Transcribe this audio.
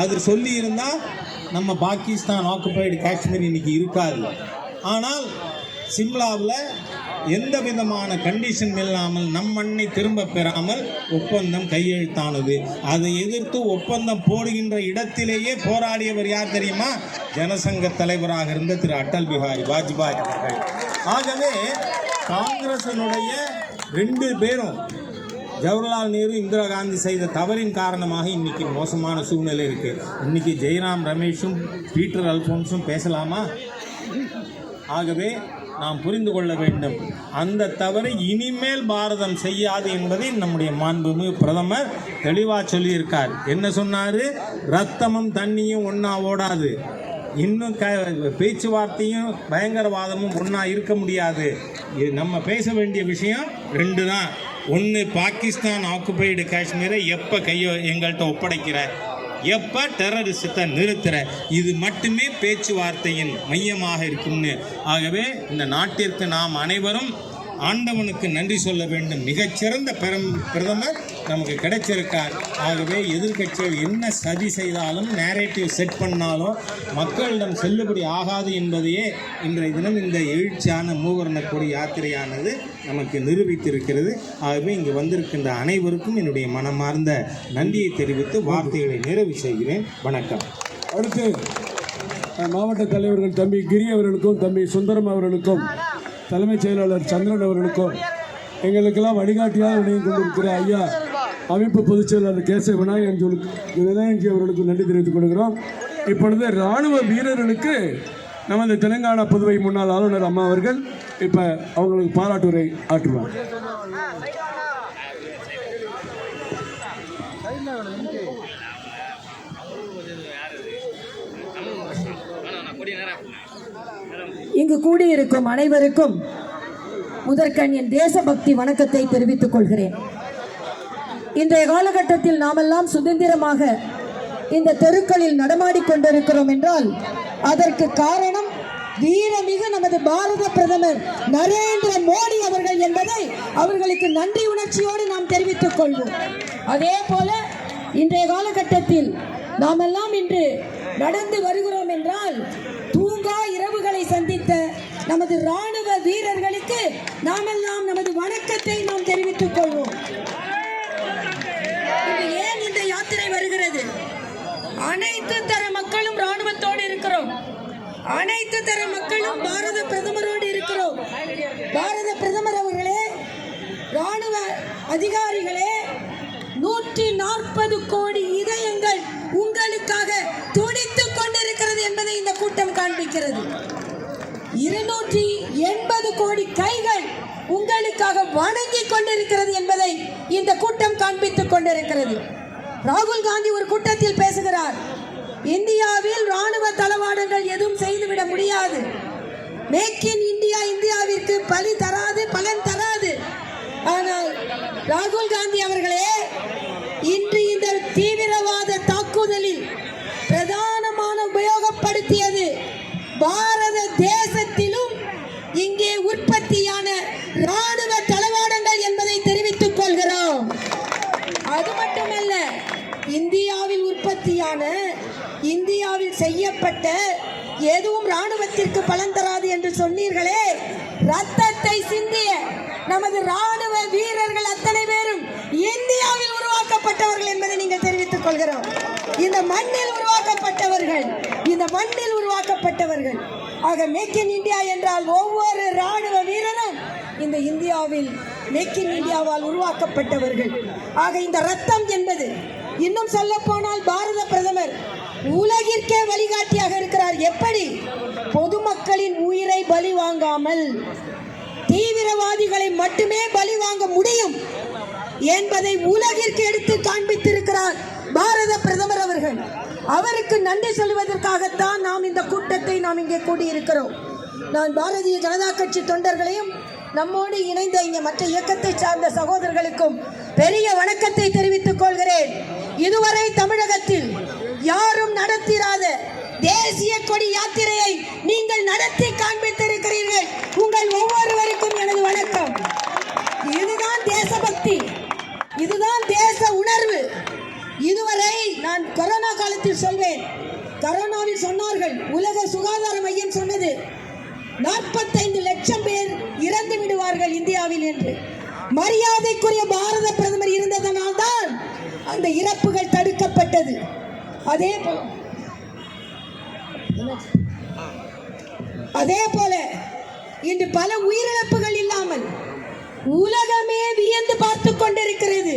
அது சொல்லி இருந்தா நம்ம பாகிஸ்தான் ஆக்குபைடு காஷ்மீர் இன்னைக்கு இருக்காது. ஆனால் சிம்லாவில் எந்த விதமான கண்டிஷன் இல்லாமல் நம் மண்ணை திரும்ப பெறாமல் ஒப்பந்தம் கையெழுத்தானது. அதை எதிர்த்து ஒப்பந்தம் போடுகின்ற இடத்திலேயே போராடியவர் யார் தெரியுமா? ஜனசங்க தலைவராக இருந்த திரு அடல் பிஹாரி வாஜ்பாய் அவர்கள். ஆகவே காங்கிரசினுடைய ரெண்டு பேரும் ஜவஹர்லால் நேரு இந்திரா காந்தி செய்த தவறின் காரணமாக இன்னைக்கு மோசமான சூழ்நிலை இருக்கு. இன்னைக்கு ஜெயராம் ரமேஷும் பீட்டர் அல்போன்ஸும் பேசலாமா? ஆகவே நாம் புரிந்து கொள்ள வேண்டும். அந்த தவறை இனிமேல் பாரதம் செய்யாது என்பதை நம்முடைய மாண்புமிகு பிரதமர் தெளிவாக சொல்லியிருக்கார். என்ன சொன்னாரு? ரத்தமும் தண்ணியும் ஒன்றா ஓடாது. இன்னும் க பேச்சுவார்த்தையும் பயங்கரவாதமும் ஒன்றா இருக்க முடியாது. இது நம்ம பேச வேண்டிய விஷயம் ரெண்டு தான் ஒன்று பாகிஸ்தான் ஆக்குபைடு காஷ்மீரை எப்போ கையோ எங்கள்கிட்ட ஒப்படைக்கிற? எப்போ டெரரிசத்தை நிறுத்துற? இது மட்டுமே பேச்சுவார்த்தையின் மையமாக இருக்கும்னு. ஆகவே இந்த நாட்டிற்கு நாம் அனைவரும் ஆண்டவனுக்கு நன்றி சொல்ல வேண்டும். மிகச்சிறந்த பெரும் பிரதமர் நமக்கு கிடைச்சிருக்கார் ஆகவே எதிர்க்கட்சிகள் என்ன சதி செய்தாலும் நேரேட்டிவ் செட் பண்ணாலும் மக்களிடம் செல்லுபடி ஆகாது என்பதையே இன்றைய தினம் இந்த எழுச்சியான மூவர்ண கொடி யாத்திரையானது நமக்கு நிரூபித்திருக்கிறது. ஆகவே இங்கு வந்திருக்கின்ற அனைவருக்கும் என்னுடைய மனமார்ந்த நன்றியை தெரிவித்து வார்த்தைகளை நிறைவு செய்கிறேன். வணக்கம். அடுத்து மாவட்ட தலைவர்கள் தம்பி கிரி அவர்களுக்கும் தம்பி சுந்தரம் அவர்களுக்கும் தலைமைச் செயலாளர் சந்திரன் அவர்களுக்கும் எங்களுக்கெல்லாம் வழிகாட்டியாக விளங்கி கொண்டிருக்கிற ஐயா அமைப்பு பொதுச் செயலாளர் கேசவ விநாயகன் விநாயகி அவர்களுக்கு நன்றி தெரிவித்துக் கொள்கிறோம். இப்பொழுது இராணுவ வீரர்களுக்கு நமது தெலுங்கானா புதுவை முன்னாள் ஆளுநர் அம்மா அவர்கள் இப்போ அவங்களுக்கு பாராட்டுரை ஆற்றுவார். இங்கு கூடியிருக்கும் அனைவருக்கும் முதற்கண் என் தேசபக்தி வணக்கத்தை தெரிவித்துக் கொள்கிறேன். இன்றைய காலகட்டத்தில் நாமெல்லாம் சுதந்திரமாக இந்த தெருக்களில் நடமாடிக்கொண்டிருக்கிறோம் என்றால் அதற்கு காரணம் வீரமிகு நமது பாரத பிரதமர் நரேந்திர மோடி அவர்கள் என்பதை அவர்களுக்கு நன்றி உணர்ச்சியோடு நாம் தெரிவித்துக் கொள்வோம். அதே போல இன்றைய காலகட்டத்தில் நாமெல்லாம் இன்று நடந்து வருகிறோம் என்றால் தூங்கா இரவுகளை சந்தித்த நமது ராணுவ வீரர்களுக்கு நாமெல்லாம் நமது வணக்கத்தை நாம் தெரிவித்துக் கொள்வோம். யாத்திரை வருகிறது. அனைத்து தர மக்களும் ராணுவத்தோடு இருக்கிறோம். அனைத்து தர மக்களும் பாரத பிரதமரோடு இருக்கிறோம். பாரத பிரதமர் அவர்களே ராணுவ அதிகாரிகளே நூற்றி நாற்பது கோடி இதயங்கள் உங்களுக்காக துடித்துக் கொண்டிருக்கிறது என்பதை இந்த கூட்டம் காண்பிக்கிறது. இருநூற்றி எண்பது கோடி கைகள் உங்களுக்காக வணங்கிக் கொண்டிருக்கிறது என்பதை இந்த கூட்டம் காண்பித்துக் கொண்டிருக்கிறது. ராகுல் காந்தி ஒரு கூட்டத்தில் பேசுகிறார். இந்தியாவில் ராணுவ தளவாடங்கள் எதுவும் செய்துவிட முடியாது. மேக் இன் இந்தியா இந்தியாவிற்கு பலி தராது பலன் தராது. ஆனால் ராகுல் காந்தி அவர்களே இன்று இந்த தீவிரவாத தாக்குதலில் பிரதானமான உபயோகப்படுத்தியது பாரத தேசத்தின் உற்பத்தியான இந்தியாவில் செய்யப்பட்ட எதுவும் ராணுவத்திற்கு பலன் தராது என்று சொன்னீர்களே. ரத்தத்தை சிந்திய நமது ராணுவ வீரர்கள் அத்தனை பேரும் இந்தியாவில் உருவாக்கப்பட்டவர்கள் என்பதை நீங்கள் தெரிவித்துக் கொள்கிறோம். இந்த மண்ணில் உருவாக்கப்பட்டவர்கள் இந்த மண்ணில் உருவாக்கப்பட்டவர்கள். ஆக மேக் இன் இந்தியா என்றால் ஒவ்வொரு ராணுவ வீரரும் இந்த இந்தியாவில் மேக் இன் இந்தியாவால் உருவாக்கப்பட்டவர்கள். ஆக இந்த ரத்தம் என்பது இன்னும் சொல்ல போனால் பாரத பிரதமர் உலகிற்கே வழிகாட்டியாக இருக்கிறார். எப்படி? பொதுமக்களின் உயிரை பலி வாங்காமல் தீவிரவாதிகளை மட்டுமே பலி வாங்க முடியும் என்பதை உலகிற்கு எடுத்து காண்பித்திருக்கிறார் பாரத பிரதமர் அவர்கள். அவருக்கு நன்றி சொல்வதற்காகத்தான் நாம் இந்த கூட்டத்தை நாம் இங்கே கூடியிருக்கிறோம். நான் பாரதிய ஜனதா கட்சி தொண்டர்களையும் நம்மோடு இணைந்த இங்கே மற்ற இயக்கத்தை சார்ந்த சகோதரர்களுக்கும் பெரிய வணக்கத்தை தெரிவித்துக் கொள்கிறேன். இதுவரை தமிழகத்தில் யாரும் நடத்திராத தேசிய கொடி யாத்திரையை நீங்கள் நடத்தி காண்பித்திருக்கிறீர்கள். உங்கள் ஒவ்வொருவருக்கும் எனது வணக்கம். இதுதான் தேசபக்தி. இதுதான் தேச உணர்வு. இதுவரை நான் கொரோனா காலத்தில் சொல்வேன். கரோனாவில் சொன்னார்கள் உலக சுகாதார மையம் சொன்னது. நாற்பத்தைந்து லட்சம் பேர் இறந்து விடுவார்கள் இந்தியாவில் என்று. மரியாதைக்குரிய பாரத பிரதமர் இருந்ததனால் தான் அந்த இறப்புகள் தடுக்கப்பட்டது. அதே போல அதே போல இன்று பல உயிரிழப்புகள் இல்லாமல் உலகமே வியந்து பார்த்து கொண்டிருக்கிறது.